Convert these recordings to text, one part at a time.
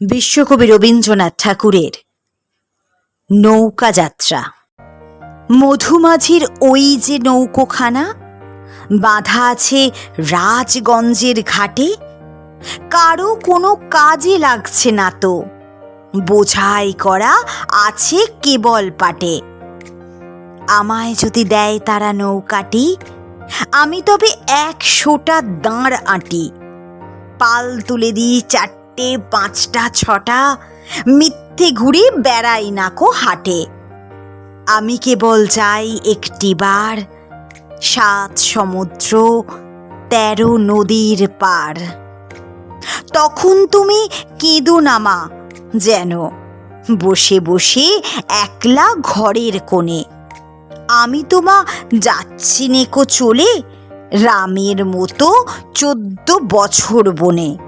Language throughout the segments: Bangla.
বিশ্বকবি রবীন্দ্রনাথ ঠাকুরের নৌকা যাত্রা মধুমাঝির ওই যে নৌকোখানা, বাঁধা আছে রাজগঞ্জের ঘাটে, কারও কোনো কাজে লাগছে না তো। বোঝাই করা আছে কেবল পাটে। আমায় যদি দেয় তারা নৌকাটি, আমি তবে এক একশোটা দাঁড় আঁটি। পাল তুলে দিই চারটে পাঁচটা, ছটা, মিথ্যে ঘুরে বেড়াই নাকো হাটে। আমি কেবল যাই একটিবার সাত সমুদ্র, তেরো নদীর পার। তখন তুমি কেঁদো নামা যেন বসে বসে একলা ঘরের কোণে। আমি তোমা যাচ্ছি নেকো চলে, রামের মতো চোদ্দ বছর বনে।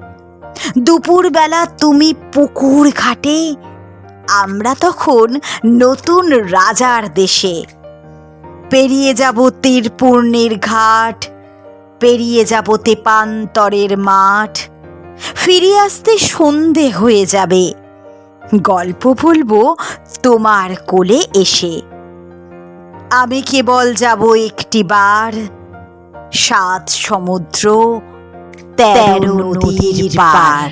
দুপুরবেলা তুমি পুকুর ঘাটে, আমরা তখন নতুন রাজার দেশে। পেরিয়ে যাব তীরপূর্ণের ঘাট, পেরিয়ে যাব তেপান্তরের মাঠ। ফিরে আসতে সন্ধে হয়ে যাবে। গল্প বলব তোমার কোলে এসে। আমি কেবল যাব একটি বার, সাত সমুদ্র তেরো নদীর পার